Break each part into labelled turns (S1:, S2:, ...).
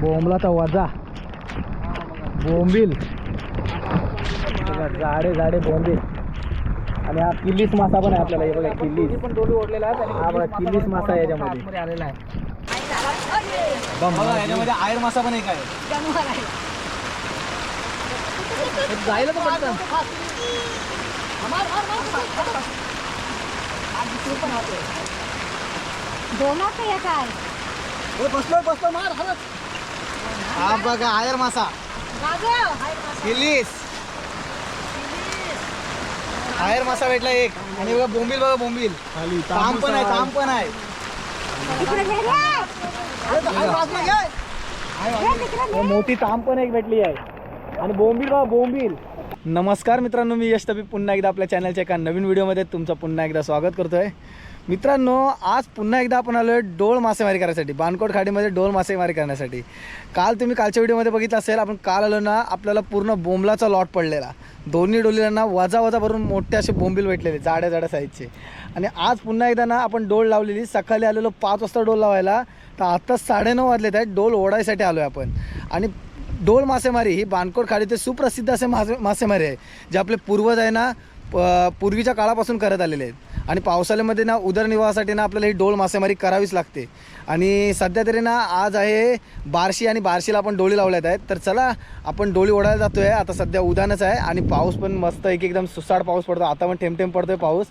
S1: बोंबलाचा वजा. बोंबील. जाडे जाडे बोंबील. आणि हा किल्लीस मासा पण आहे आपल्याला. हे बघा किल्लीस.
S2: पण डोली ओढलेला आहे
S1: हा बघा किल्लीस मासा आहे याच्यामध्ये.
S2: आलेला आहे.
S1: बघा, याच्यामध्ये आयर मासा पण एक आहे.
S2: जायला तर पटकन.
S3: दोनाचं एक आहे
S2: बसलो बसलो मार हलत.
S1: हा बघा आयर मासा. किल्लीस आयर मासा. भेटला एक. आणि बघा बोंबील बघा बोंबील. ताम पण आहे ताम पण आहे. मोठी ताम पण एक भेटली आहे. आणि बोंबील बघा बोंबील. नमस्कार मित्रांनो मी यश तबी पुन्हा एकदा आपल्या चॅनलच्या एका नवीन व्हिडिओमध्ये तुमचं पुन्हा एकदा स्वागत करतोय. मित्रांनो आज पुन्हा एकदा आपण आलो आहे डोळ मासेमारी करायसाठी बाणकोट खाडीमध्ये डोळ मासेमारी करण्यासाठी. काल तुम्ही कालच्या व्हिडिओमध्ये बघितलं असेल आपण काल आलो ना आपल्याला पूर्ण बोंबलाचा लॉट पडलेला. दोन्ही डोलीला वजा वजा भरून मोठे असे बोंबील भेटलेले जाड्या जाड्या साईजचे आणि आज पुन्हा एकदा ना आपण डोळ लावलेली. सकाळी आलेलो पाच वाजता डोल लावायला. तर आता साडेनऊ वाजलेत आहेत डोल ओढायसाठी आलो आहे आपण. आणि डोळ मासेमारी ही बाणकोट खाडीचे सुप्रसिद्ध असे मासे मासेमारी आहे जे आपले पूर्वज आहे ना प- पूर्वीच्या काळापासून करत आलेले आहेत. आणि पावसाळ्यामध्ये ना उदरनिर्वाहासाठी ना आपल्याला ही डोळ मासेमारी करावीच लागते. आणि सध्या तरी ना आज आहे बार्शी आणि बार्शीला आपण डोळी लावल्यात आहेत. तर चला आपण डोळी ओढायला जातो आहे आता सध्या उदानच आहे आणि पाऊस पण मस्त एक एकदम सुसाड पाऊस पडतो आता पण थेंब पडतो आहे पाऊस.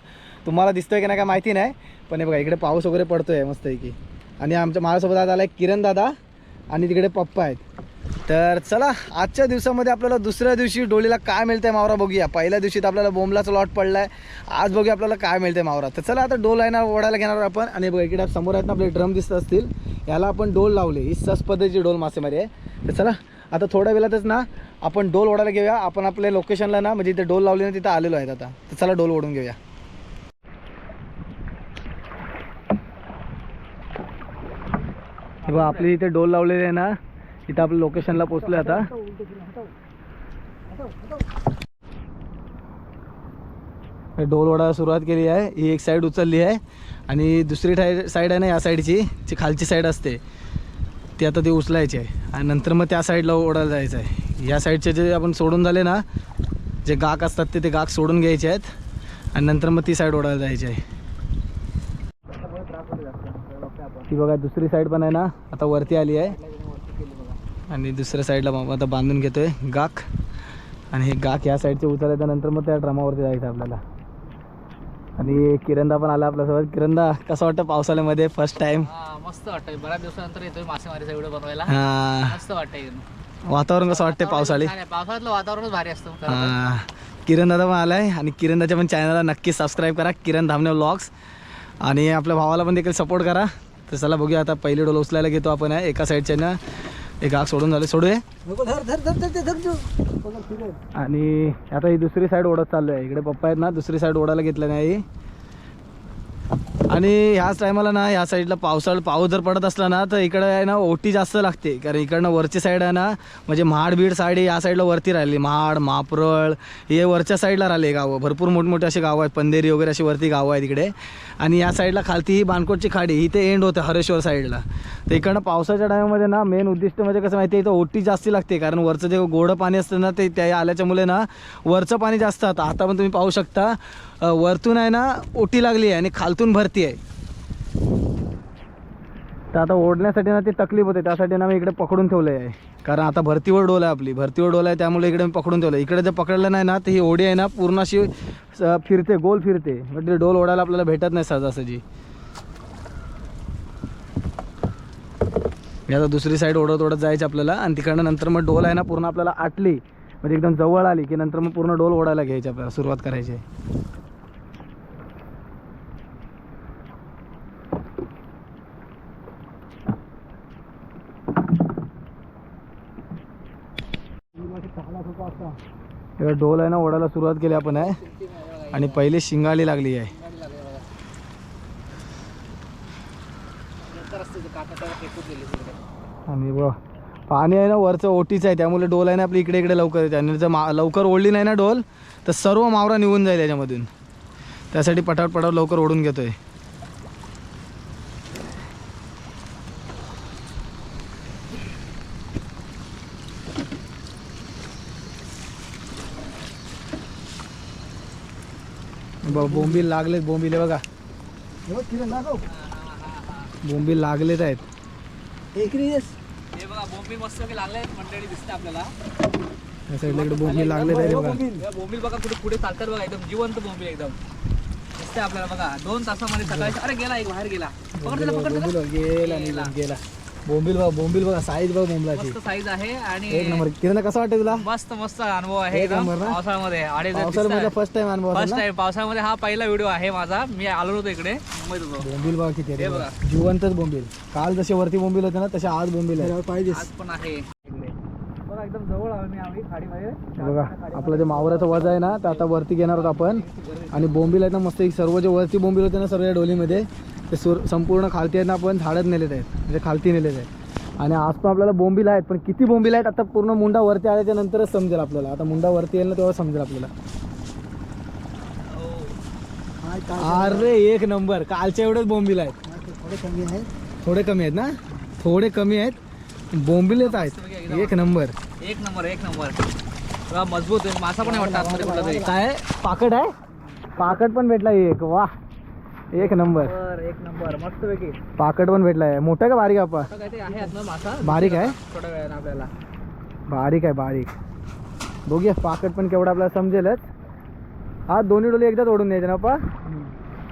S1: तुम्हाला दिसतोय की नाही काय माहिती नाही. पण हे बघा इकडे पाऊस वगैरे पडतो आहे मस्त की आणि आमच्या माझ्यासोबत आज आला आहे किरण दादा आणि तिकडे पप्पा आहेत. तर चला आजच्या दिवसामध्ये आपल्याला दुसऱ्या दिवशी डोलीला काय मिळतंय मावरा बघूया. पहिल्या दिवशी तर आपल्याला बोंबलाचा लॉट पडलाय. आज बघूया आपल्याला काय मिळतंय मावरा. तर चला आता डोल आहे ना ओढायला घेणार आपण. आणि बघा इकडे समोर आहेत ना आपले ड्रम दिसत असतील. याला आपण डोल लावले. ही सस पद्धतीची डोल मासेमारी आहे. तर चला आता थोड्या वेळातच ना आपण डोल ओढायला घेऊया. आपण आपल्या लोकेशनला ना म्हणजे इथे डोल लावले ना तिथं आलेलो आहेत आता. तर चला डोल ओढून घेऊया. बघा आपली इथे डोल लावलेली आहे ना इथं आपल्या लोकेशनला पोहोचलोय आता. डोल ओढायला सुरुवात केली आहे. ही एक साईड उचलली आहे. आणि दुसरी टाय साईड आहे ना या साईडची जी खालची साईड असते ती आता ती उचलायची आहे. आणि नंतर मग त्या साईडला ओढायला जायचं आहे. या साईडचे जे आपण सोडून झाले ना जे गाक असतात ते ते गाक सोडून घ्यायचे आहेत. आणि नंतर मग ती साईड ओढायला जायची आहे. ती बघा दुसरी साईड पण आहे ना आता वरती आली आहे. आणि दुसऱ्या साईडला मग आता बांधून घेतोय गाक. आणि हे गाक या साईडचे उचलायचं नंतर मग त्या ड्रामावरती जायचं आपल्याला. आणि किरणदा पण आला आपल्यासोबत. किरणदा कसं वाटतं पावसाळ्यामध्ये? फर्स्ट टाइम
S2: मस्त वाटतंय. बऱ्याच दिवसानंतर येतोय मासेमारीचा व्हिडिओ बनवायला. मस्त वाटतंय
S1: वातावरण कसं वाटतं पावसाळी?
S2: पावसाळ्यातलं वातावरणच भारी असतं.
S1: हां. किरण दादा पण आलाय आणि किरण दादाच्या पण चॅनलला नक्की सबस्क्राईब करा. किरण धामणे व्लॉग्स आणि आपल्या भावाला पण देखील सपोर्ट करा. तर चला बघूया आता पहिली डोल उचलायला घेतो आपण. एका साईडच्या ना एक आग सोडून झाले. सोडू आणि आता ही दुसरी साईड ओढत चाललो आहे इकडे पप्पा आहेत ना दुसरी साईड ओढायला घेतलं नाही. आणि ह्याच टायमाला ना ह्या साईडला पावसाळ पाऊस जर पडत असला ना तर इकडे आहे ना ओटी जास्त लागते. कारण इकडनं वरची साईड आहे ना म्हणजे महाड बीड साईड या साईडला वरती राहिली. महाड मापरळ हे वरच्या साईडला राहिले गावं. भरपूर मोठमोठे असे गावं आहेत. पंधेरी वगैरे अशी वरती गावं आहेत इकडे. आणि या साईडला खालती ही बानकोटची खाडी ते एंड होते हरेश्वर साईडला तर इकडनं पावसाच्या टायमामध्ये ना मेन उद्दिष्ट म्हणजे कसं माहिती आहे इथं ओटी जास्ती लागते कारण वरचं जे गोडं पाणी असतं ना ते त्या आल्याच्यामुळे ना वरचं पाणी जास्त आता आता पण तुम्ही पाहू शकता. वरतून आहे ना ओटी लागली आहे आणि खालतून भरती आहे. तर आता ओढण्यासाठी ना ती तकलीफ होते त्यासाठी ना मी इकडे पकडून ठेवलं आहे कारण आता भरतीवर डोल आहे आपली भरतीवर डोल आहे त्यामुळे इकडे मी पकडून ठेवलं इकडे जर पकडलं नाही ना तर ही ओढी आहे ना पूर्ण अशी फिरते गोल फिरते. म्हणजे डोल ओढायला आपल्याला भेटत नाही सहजासहजी. मी आता दुसरी साईड ओढत ओढत जायची आपल्याला. आणि तिकडनं नंतर मग डोल आहे ना पूर्ण आपल्याला आटली. म्हणजे एकदम जवळ आली की नंतर मग पूर्ण डोल ओढायला घ्यायची आपल्याला सुरुवात करायची. आहे डोल आहे ना ओढायला सुरुवात केली आपण आहे आणि पहिली शिंगाली लागली आहे. आणि बघ पाणी आहे ना वरचं ओटीचं आहे त्यामुळे डोल आहे ना आपली इकडे इकडे लवकर येते. आणि जर लवकर ओढली नाही ना डोल तर सर्व मावरा निघून जाईल याच्यामधून. त्यासाठी पटावर पटावर लवकर ओढून घेतोय. बोंबील लागले बोंबीले बघा. बोंबील लागलेत आहेत.
S2: हे बघा बोंबी मस्त लागले मंडळी दिसते आपल्याला.
S1: या साईडला इकडे बोंबील लागलेत आहेत. बघा
S2: हे बोंबील बघा कुठे पुढे चालतात बघा एकदम जिवंत बोंबील एकदम. दिसते आपल्याला बघा दोन तासामध्ये सकाळी अरे गेला एक बाहेर गेला. पकड त्याला, पकड त्याला.
S1: बोंबील बघ, गेला. निघून गेला. बोंबील बघ बोंबील बघा साईज बघ बोंबलाची.
S2: मस्त साईज आहे
S1: एक
S2: आणि
S1: नंबर. किरण कसं वाटतं तुला?
S2: मस्त मस्त अनुभव आहे
S1: एक नंबर ना?
S2: पावसाळ्यामध्ये
S1: पावसाळ्यामध्ये फर्स्ट टाइम अनुभव असेल
S2: फर्स्ट
S1: ना?
S2: टाइम पावसाळ्यामध्ये हा पहिला व्हिडिओ आहे माझा. मी आलो होतो इकडे. मुंबईत होतो.
S1: बोंबील बघा किती आहे
S2: हे
S1: ते
S2: बघा.
S1: बघा. जिवंतच बोंबील. काल जसे वरती बोंबील होते ना तसे आज बोंबील आहे पाहिजे
S2: आज पण आहे. इकडे. बघा एकदम जवळ आलो मी आम्ही खाडीमध्ये.
S1: बघा आपलं जे मावराचं वजा आहे ना ते आता वरती घेणार आहोत आपण. आणि बोंबील आहेत ना मस्त एक सर्व जे वरती बोंबील होते ना सर्व या डोलीमध्ये ते सुर संपूर्ण खालती आहेत ना आपण झाडत नेलेत आहेत. म्हणजे खालती नेलेत आहेत. आणि आज पण आपल्याला बोंबील आहेत पण किती बोंबील आहेत आता पूर्ण मुंडा वरती आल्याच्या नंतरच समजेल आपल्याला. आता मुंडा वरती येईल ना तेव्हा समजेल आपल्याला. अरे एक नंबर. कालच्या एवढेच बोंबील आहेत.
S2: थोडे कमी आहे
S1: थोडे कमी आहेत ना? थोडे कमी आहेत. बोंबीलच आहेत. एक नंबर.
S2: एक नंबर एक नंबर. मजबूत आहे. मासा पण आहे वाटतं आतमध्ये कुठला तरी.
S1: काय? पाकट आहे? पाकट पण भेटला एक. वा एक नंबर.
S2: बर एक नंबर. मस्त पैकी
S1: पाकट पण भेटलाय. मोठा का बारीक आपा?
S2: आता काय ते आहे आतमध्ये मासा.
S1: बारीक आहे?
S2: थोड्या वेळानं आपल्याला.
S1: बारीक आहे बारीक. बघूया पाकट पण केवढा आपल्याला समजेलच. हा दोन्ही डोले एकदाच ओढून द्यायचे ना आपा?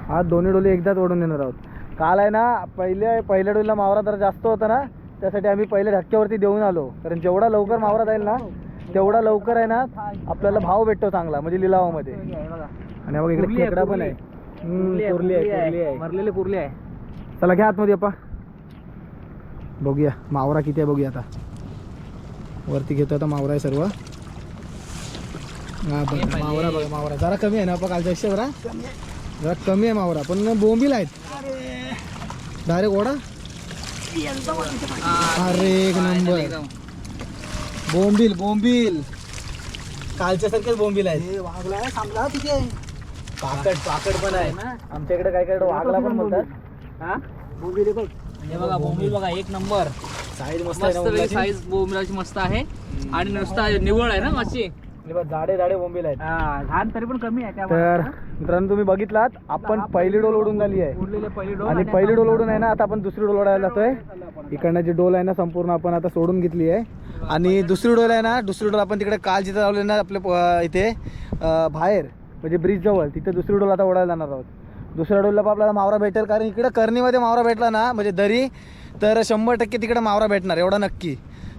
S1: हा दोन्ही डोले एकदाच ओढून देणार आहोत. काल आहे ना पहिल्या पहिल्या डोलीला मावरा जरा जास्त होता ना त्यासाठी आम्ही पहिल्या धक्क्यावरती देऊन आलो. कारण जेवढा लवकर मावरा जाईल ना तेवढा लवकर आहे ना आपल्याला भाव भेटतो चांगला म्हणजे लिलावामध्ये. आणि बघ इकडे खेकडा पण आहे. हम्म, कुर्ली आहे कुर्ली आहे
S2: मरलेली कुर्ली आहे.
S1: चला घ्या आतमध्ये अपा बघूया मावरा किती आहे बघूया आता. वरती घेतो आता मावरा आहे सर्व. हा बघा मावरा. बघा मावरा. जरा कमी आहे ना अपा कालच्या पेक्षा जरा जरा कमी आहे मावरा पण बोंबील आहेत. डायरेक्ट ओढा.
S2: हा,
S1: अरे एक नंबर. बोंबील बोंबील. कालच्या सारखेच बोंबील आहेत. पाकड पाकड पण आहे आमच्या इकडे काय काय वाघला पण म्हणतात.
S2: हा? हे बघा बोंबील बघा एक नंबर.
S1: साईज मस्त आहे ना.
S2: साईज बोंबिलाची? मस्त आहे. आणि नुसता निवळ आहे ना माशी
S1: बघ, जाडे बोंबील आहेत.
S2: हा, तरी पण कमी आहे
S1: तर मित्रांनो तुम्ही बघितलात आपण पहिली डोल ओढून झाली आहे.
S2: उरलेले पहिली डोल
S1: आणि पहिली डोल ओढून आहे ना आता आपण दुसरी डोल ओढायला जातोय. इकडनं जी डोल आहे ना संपूर्ण आपण आता सोडून घेतली आहे. आणि दुसरी डोल आहे ना दुसरी डोल आपण तिकडे काल जिथं लावली ना आपल्या इथे बाहेर. म्हणजे ब्रिजजवळ तिथे दुसरी डोल आता ओढायला जाणार आहोत. दुसऱ्या डोलला पण आपल्याला मावरा भेटेल कारण इकडं कर्णीमध्ये मावरा भेटला ना म्हणजे दरी तर शंभर टक्के तिकडे मावरा भेटणार एवढा नक्की.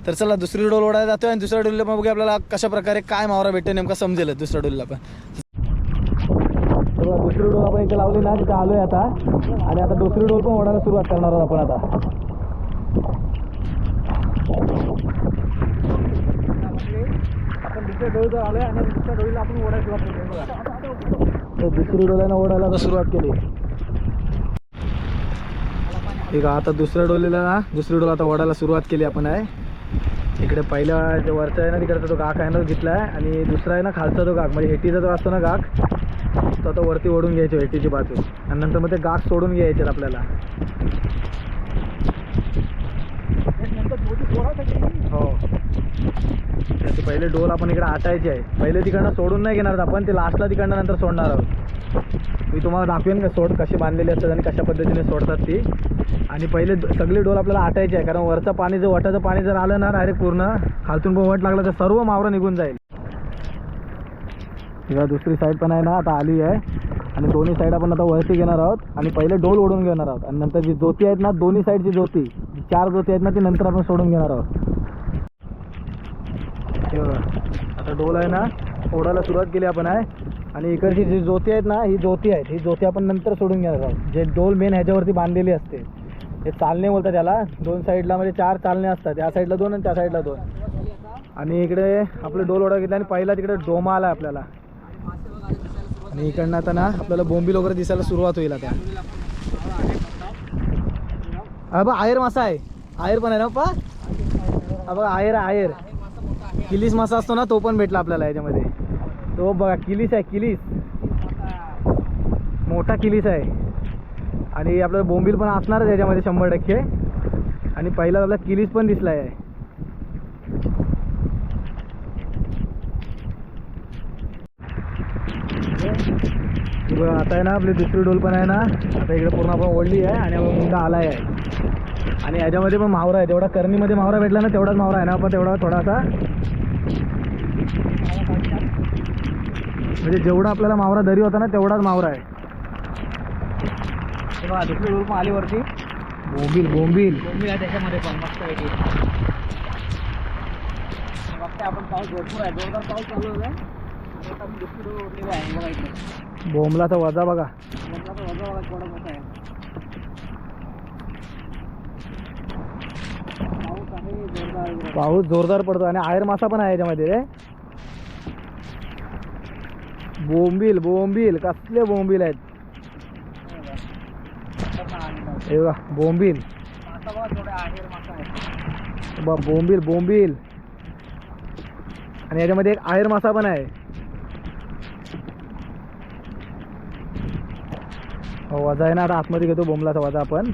S1: तर चला दुसरी डोल ओढायला जातोय आणि दुसऱ्या डोलला पण बघूया आपल्याला कशा प्रकारे काय मावरा भेटेल नेमका समजेल दुसऱ्या डोलला पण. दुसरी डोल आपण इथे लावली ना तिथे आलोय आता. आणि आता दुसरी डोल पण ओढायला सुरुवात करणार आहोत आपण आता.
S2: आपण दुसऱ्या डोळीवर आलोय आणि दुसऱ्या डोळीला आपण ओढायला
S1: तर दुसरी डोल्यानं ओढायला आता सुरुवात केली. ठीक आहे आता दुसऱ्या डोलीला ना दुसरी डोला आता ओढायला सुरुवात केली आपण आहे. इकडे पहिला जे वरचा आहे ना तिकडचा तो गाक आहे ना घेतला आहे. आणि दुसरा आहे ना खालचा तो गाक. म्हणजे हेटीचा जो असतो ना गाक तो आता वरती ओढून घ्यायचो हेटीची बाजू. आणि नंतर मग ते गाक सोडून घ्यायचे आपल्याला हो त्याचे पहिले डोल आपण इकडे आटायचे आहे. पहिले तिकडनं सोडून नाही घेणार आपण ते लास्टला तिकडनं नंतर सोडणार आहोत. मी तुम्हाला दाखवेन का सोड कशी बांधलेली असतात आणि कशा पद्धतीने सोडतात ती. आणि पहिले सगळे डोल आपल्याला आटायचे आहे कारण वरचं पाणी जर वटाचं पाणी जर आलं ना डायरेक्ट पूर्ण खालतून पण वट लागलं तर सर्व मावरं निघून जाईल. किंवा दुसरी साईड पण आहे ना आता आली आहे. आणि दोन्ही साईड आपण आता वरती घेणार आहोत. आणि पहिले डोल ओढून घेणार आहोत. आणि नंतर जी जोती आहेत ना दोन्ही साईडची ज्योती चार जोती आहेत ना ती नंतर आपण सोडून घेणार आहोत. हे बघा. आता डोल आहे ना ओढायला सुरुवात केली आपण आहे. आणि इकडची जी जोती आहेत ना ही जोती आहेत. ही जोती आपण नंतर सोडून घेणार आहोत. जे डोल मेन ह्याच्यावरती बांधलेली असते. हे चालणे बोलतात त्याला दोन साईडला म्हणजे चार चालणे असतात. या साईडला दोन आणि त्या साईडला दोन. आणि इकडे आपले डोल ओढा घेतला आणि पहिला तिकडे डोमा आला आपल्याला. आणि इकडनं आता ना आपल्याला बोंबील वगैरे दिसायला सुरुवात होईल आता. हा बघ आयर मासा आहे. आयर पण आहे ना पा? हा बघा आयर आहेर आयर. किलीस मासा असतो ना तो पण भेटला आपल्याला याच्यामध्ये. तो बघा किलीस आहे किलीस. मोठा किलीस आहे. आणि आपल्याला बोंबील पण असणारच याच्यामध्ये शंभर टक्के. आणि पहिला आपला किलीस पण दिसला आहे बघा, आता आहे ना आपली दुसरी डोल पण आहे ना. आता इकडे पूर्ण आपण ओढली आहे आणि आपण मुंडा आलाय. आहे आणि याच्यामध्ये पण मावरा आहे. तेवढा करणीमध्ये मावरा भेटला ना तेवढाच मावरा आहे ना पण तेवढा थोडासा म्हणजे जेवढा आपल्याला मावरा दरी होता ना तेवढाच मावरा आहे.
S2: दुसरी पण आली वरती
S1: बोंबील बोंबील.
S2: बोंबील आहे त्याच्यामध्ये पण मस्त पैकी बघते आपण पाऊस भरपूर आहे. जोरदार पाऊस चालू आहे.
S1: वजा बघा
S2: बोंबला तर वजा बघा. मोठा आहे. पाऊस जोरदार
S1: पडतो. आणि आयर मासा पण आहे याच्यामध्ये रे. बोंबील बोंबील कसले बोंबील आहेत? हे बघा बोंबील. बा बोंबील बोंबील. आणि याच्यामध्ये एक आहेर मासा पण आहे. हो, वजा आहे ना आता आतमध्ये घेतो बोंबलाचा वजा आपण.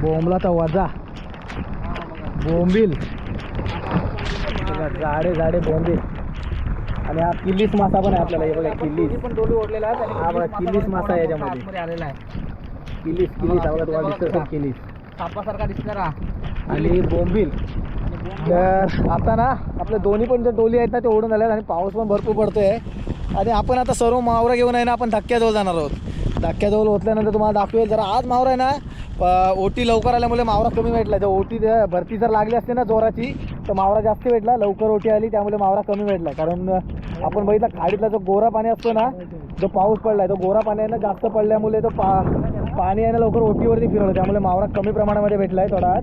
S1: बोंबलाचा वजा. बोंबील. बघा, जाडे जाडे बोंबील आणि हा किल्लीस मासा पण आहे आपल्याला. हे बघा किल्लीस
S2: पण डोली ओढलेला आहे
S1: हा बघा, किल्लीस मासा आहे याच्यामध्ये.
S2: आलेला आहे.
S1: किल्लीस किल्लीस बघा तुम्हाला दिसत असेल किल्लीस
S2: सापासारखा दिसला ना.
S1: आणि बोंबील. तर आता ना आपल्या दोन्ही पण ज्या डोली आहेत ना ते ओढून झाल्यात आणि पाऊस पण भरपूर पडतोय. आणि आपण आता सर्व मावरा घेऊन आहे ना आपण धक्क्याजवळ जाणार आहोत. धक्क्याजवळ ओतल्यानंतर तुम्हाला दाखवेल जरा आज मावरा आहे ना ओटी लवकर आल्यामुळे मावरा कमी भेटला जर ओटी भरती जर लागली असते ना जोराची तर मावरा जास्त भेटला लवकर ओटी आली त्यामुळे मावरा कमी भेटला. कारण आपण बघितला खाडीतला जो गोरा पाणी असतो ना जो पाऊस पडलाय तो गोरा पाणी आहे ना जास्त पडल्यामुळे तो पा पाणी आहे ना लवकर ओटीवरती फिरवलं. त्यामुळे मावरा कमी प्रमाणामध्ये भेटलाय थोडा.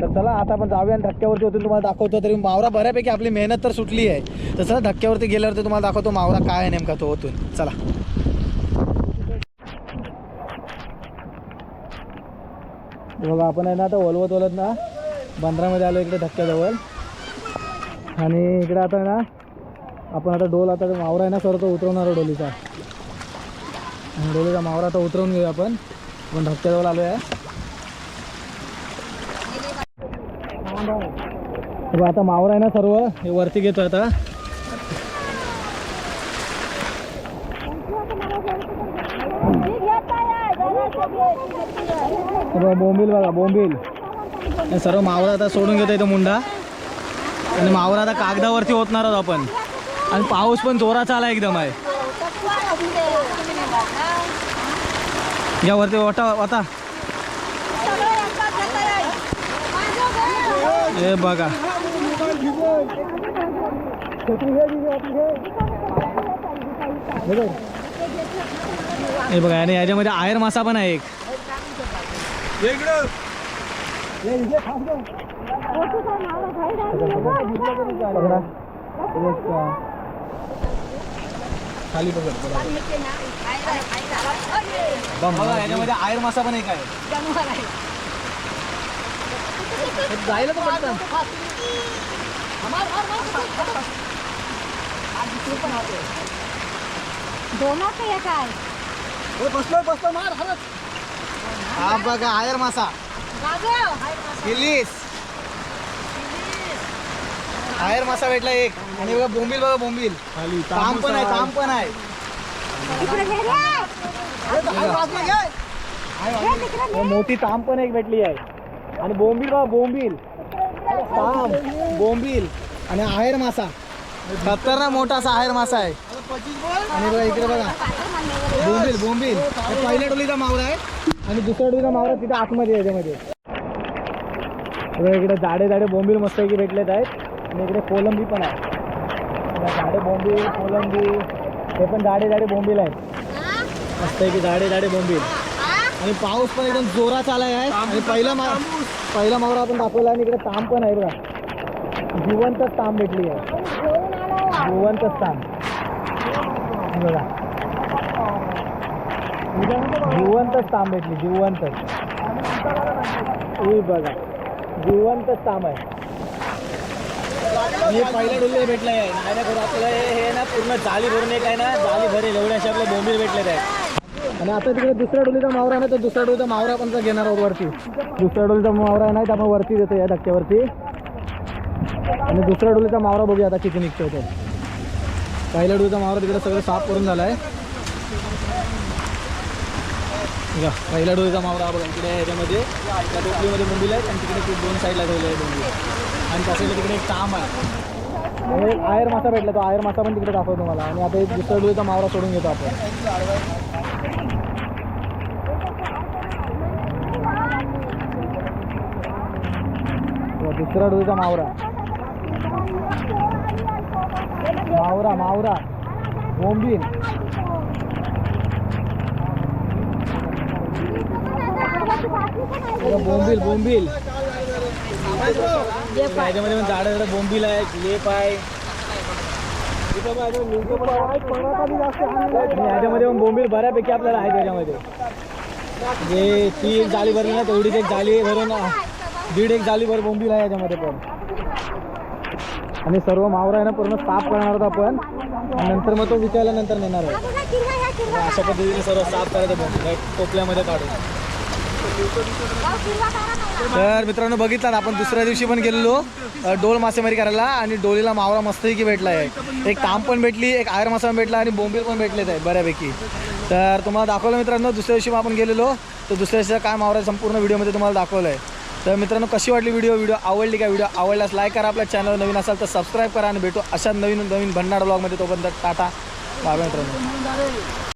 S1: तर चला आता आपण जाऊया आणि धक्क्यावरती होतो तुम्हाला दाखवतो. तरी मावरा बऱ्यापैकी आपली मेहनत तर सुटली आहे. तर चला धक्क्यावरती गेल्यावरती तुम्हाला दाखवतो मावरा काय आहे नेमका तो होतून चला. बघा आपण आहे ना आता वलवत वलत ना बंदरामध्ये आलो इकडे धक्क्याजवळ. आणि इकडे आता आहे ना आपण आता डोल आता मावरा आहे ना सर तो उतरवणार आहे डोलीचा डोलीचा मावरा आता उतरवून घेऊया आपण. आपण धक्क्याजवळ आलो आहे आता मावरा आहे ना सर्व हे वरती घेतो आता. बघा बोंबील बघा बोंबील. सर्व मावरा आता सोडून घेतो इथं मुंडा. आणि मावरा आता कागदावरती होतणार आहोत आपण. आणि पाऊस पण जोराचा आला एकदम आहे. या वरती वाटा
S3: आहे.
S1: हे बघा. हे बघा आणि याच्यामध्ये आयर मासा पण आहे एक. खाली पकड बघा. याच्यामध्ये आयर मासा पण एक आहे.
S2: जायला तर पटकन.
S3: दोनाचं एक आहे.
S1: हा बघा आयर मासा किल्लीस आयर मासा भेटला एक. आणि बघा बोंबील बघा बोंबील. ताम पण आहे ताम पण आहे. मोठी ताम पण एक भेटली आहे. आणि बोंबील बघा बोंबील. ताम बोंबील आणि आहेर मासा. खतरनाक मोठा असा आहेर मासा आहे. आणि बघा इकडे बघा. बोंबील बोंबील. हे पहिल्या डोलीचा मावरा आहे. आणि दुसऱ्या डोलीचा मावरा तिथे आतमध्ये आहे याच्यामध्ये. इकडे जाडे जाडे बोंबील मस्तपैकी भेटलेत आहेत. आणि इकडे कोलंबी पण आहे. जाडे बोंबील कोलंबी हे पण जाडे जाडे बोंबील आहेत. मस्तपैकी जाडे जाडे बोंबील. आणि पाऊस पण एकदम जोरात आलाय आहे. आणि पहिला मा पहिला मावरा आपण दाखवला आणि इकडे ताम पण आहे बघा. जिवंत ताम भेटली आहे. जिवंत ताम बघा. जिवंत ताम भेटली जिवंत ही बघा. जिवंत ताम आहे. मी पहिला पहिल्या भेटला आहे नाही ना करू आपल्याला हे ना पूर्ण जाळी भरून एक आहे ना जाळी भरेल. एवढे असे आपले बोंबील भेटलेत आहे आणि आता तिकडे दुसऱ्या डोलीचा मावरा आहे ना तर दुसऱ्या डोलीचा मावरा पण घेणार आहोत वरती. दुसऱ्या डोलीचा मावरा आहे ना त्यामुळे वरती देतो या धक्क्यावरती. आणि दुसऱ्या डोलीचा मावरा बघूया आता किती निघतो तो. पहिल्या डोलीचा मावरा तिकडे सगळं साफ करून झाला आहे पहिल्या डोलीचा मावरा हा बघा इकडे आहे ह्याच्यामध्ये त्या टोपलीमध्ये मुंबईला आहे आणि तिकडे दोन साईडला ठेवले आहे बोंबील. आणि त्याच्या तिकडे एक काम आहे. एक आयर मासा भेटला तो आयर मासा पण तिकडे दाखवतो तुम्हाला. आणि आता एक दुसऱ्या डोळीचा मावरा सोडून घेतो आपण. हो, दुसरा डोळीचा मावरा मावरा मावरा बोंबील. बोंबील बोंबील. ह्याच्यामध्ये पण झाडं झाडं बोंबील आहे लेप आहे. आणि ह्याच्यामध्ये पण बोंबील बऱ्यापैकी आपल्याला आहे त्याच्यामध्ये. जे ती एक जाळी भरली ना तेवढीच एक जाळी भरून दीड एक जाळी भर बोंबील आहे याच्यामध्ये पण. आणि सर्व मावरा आहे ना पूर्ण साफ करणार आहोत आपण. नंतर मग तो विकायला नंतर नेणार आहे अशा पद्धतीने सर्व साफ करायचं बोंबील टोपल्यामध्ये काढून. तर मित्रांनो बघितला ना आपण दुसऱ्या दिवशी पण गेलेलो डोल मासेमारी करायला आणि डोलीला मावळा मस्तपैकी भेटला आहे एक ताम पण भेटली एक आयर मासा पण भेटला आणि बोंबील पण भेटलेत आहे बऱ्यापैकी. तर तुम्हाला दाखवलं मित्रांनो दुसऱ्या दिवशी आपण गेलेलो. तर दुसऱ्या दिवशी काय मावळा संपूर्ण व्हिडिओमध्ये तुम्हाला दाखवलं आहे तर मित्रांनो कशी वाटली व्हिडिओ? व्हिडिओ आवडली का? व्हिडिओ आवडल्यास लाईक करा आपल्या चॅनल नवीन असाल तर सबस्क्राईब करा आणि भेटू अशा नवीन नवीन भंडार ब्लॉगमध्ये तोपर्यंत टाटा. बाय मित्रांनो.